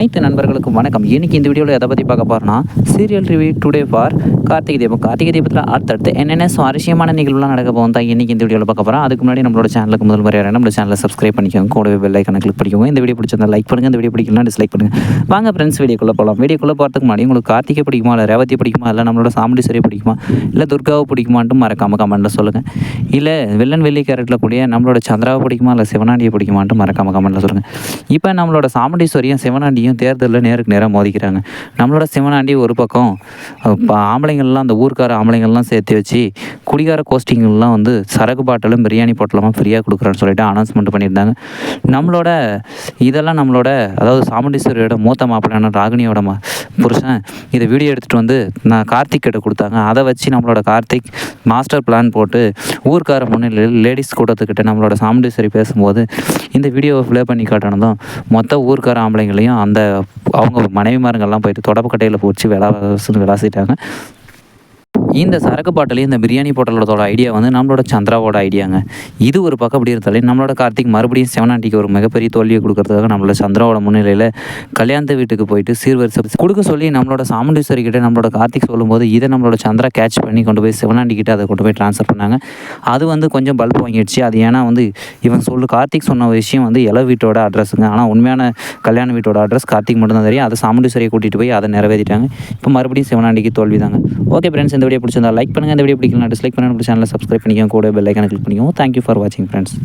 அனைத்து நண்பர்களுக்கும் வணக்கம். இன்னைக்கு இந்த வீடியோவில் எதை பற்றி பார்க்க போகிறோம்னா serial review today for Karthigai Deepam. Karthigai தீபத்தில் அடுத்தடுத்து என்னென்ன சுவாரஸ்யமான நிகழ்வுலாம் நடக்க போகும் தான் இன்னைக்கு இந்த வீடியோவில் பார்க்க போகிறோம் அதுக்கு முன்னாடி நம்மளோட சேனலுக்கு முதல் முறையாக நம்மளோட சேனலை சப்ஸ்கிரைப் பண்ணிக்கோங்க. கூடவே பெல் ஐக்கனை கிளிக் பண்ணிக்கோங்க. இந்த வீடியோ பிடிச்சிருந்தா லைக் பண்ணுங்கள் இந்த வீடியோ பிடிக்கலாம் டிஸ்லைக் பண்ணுங்கள் வாங்க ஃப்ரெண்ட்ஸ் வீடியோக்குள்ளே போகலாம் வீடியோக்குள்ளே போகிறதுக்கு முன்னாடி உங்களுக்கு கார்த்திகை பிடிக்குமா? இல்லை ரேவதி பிடிக்குமா? இல்லை நம்மளோட சாமுண்டீஸ்வரி பிடிக்குமா? இல்லை துர்காவை பிடிக்குமான்ட்டு மறக்காம கமெண்ட்டில் சொல்லுங்கள் இல்லை வில்லன் வெள்ளி கேரட்டில் கூடிய நம்மளோட சந்திராவை பிடிக்குமா? இல்லை சிவனாண்டியை பிடிக்குமான்ட்டு மறக்காம கமெண்ட்டில் சொல்லுங்கள் இப்போ நம்மளோட சாமுண்டீஸ்வரியும் சிவனாண்டியும் தேர்தலில் நேருக்கு நேராக மோதிக்கிறாங்க. நம்மளோட சிவனாண்டி ஒரு பக்கம் இப்போ ஆம்பளைங்கள்லாம் அந்த ஊர்க்கார ஆம்பளைங்கள்லாம் சேர்த்து வச்சு குடிகார கோஷ்டிங்கள்லாம் வந்து சரக்கு பாட்டிலும் பிரியாணி பாட்டிலுமா ஃப்ரீயாக கொடுக்குறேன்னு சொல்லிட்டு அனௌன்ஸ்மெண்ட் பண்ணியிருந்தாங்க. நம்மளோட இதெல்லாம் நம்மளோட அதாவது சாமுண்டீஸ்வரியோட மூத்த மாப்பிள்ளையான ராகினியோட மா புருஷன் இதை வீடியோ எடுத்துகிட்டு வந்து நான் கார்த்திக் கிட்ட கொடுத்தாங்க. அதை வச்சு நம்மளோட கார்த்திக் மாஸ்டர் பிளான் போட்டு ஊர்க்கார முன்னிலையில் லேடிஸ் கூட்டத்துக்கிட்ட நம்மளோட சாமுண்டீஸ்வரி பேசும்போது இந்த வீடியோவை ப்ளே பண்ணி காட்டினதும் மொத்த ஊர்க்கார ஆம்பளைங்களையும் அந்த அவங்க மனைவிமாருங்கெல்லாம் போயிட்டு தொடப்பக்கட்டையில் பிடிச்சி விளாசுன்னு விளாசிட்டாங்க. இந்த சரக்கு பாட்டிலையும் இந்த பிரியாணி போட்டலோட ஐடியா வந்து நம்மளோட சந்திராவோட ஐடியாங்க இது ஒரு பக்கம் அப்படி இருந்தாலே நம்மளோட கார்த்திக் மறுபடியும் சிவனாண்டிக்கு ஒரு மிகப்பெரிய தோல்வியை கொடுக்கறதுக்காக நம்மளோட சந்திராவோட முன்னிலையில் கல்யாணத்து வீட்டுக்கு போயிட்டு சீர்வரிசை கொடுக்க சொல்லி நம்மளோட சாமுண்டீஸ்வரி கிட்ட நம்மளோட கார்த்திக் சொல்லும்போது இதை நம்மளோட சந்திரா கேட்ச் பண்ணி கொண்டு போய் செவனாண்டி கிட்ட அதை கொண்டு போய் ட்ரான்ஸ்ஃபர் பண்ணாங்க. அது வந்து கொஞ்சம் பல்ப் வாங்கிடுச்சு. அது ஏன்னா வந்து இவன் சொல்லு கார்த்திக் சொன்ன விஷயம் வந்து இள வீட்டோட அட்ரஸுங்க ஆனால் உண்மையான கல்யாண வீட்டோட அட்ரஸ் கார்த்திக் மட்டும்தான் தெரியும். அதை சாமுண்டீஸ்வரியை கூட்டிகிட்டு போய் அதை நிறைவேற்றிட்டாங்க. இப்போ மறுபடியும் சிவனாண்டிக்கு தோல்வி தாங்க ஓகே ஃப்ரெண்ட்ஸ் இந்த வீடியோ பிடிச்சிருந்தா லைக் பண்ணுங்கள் இந்த வீடியோ பிடிக்கலாம் டிஸ்லைக் பண்ணுங்கள் நம்ம சேனலை சப்ஸ்கிரைப் பண்ணிக்கோங்க. கூட பெல் ஐக்கான கிளிக் பண்ணிக்கோங்க. தேங்க்யூ ஃபார் வாட்சிங் ஃப்ரெண்ட்ஸ்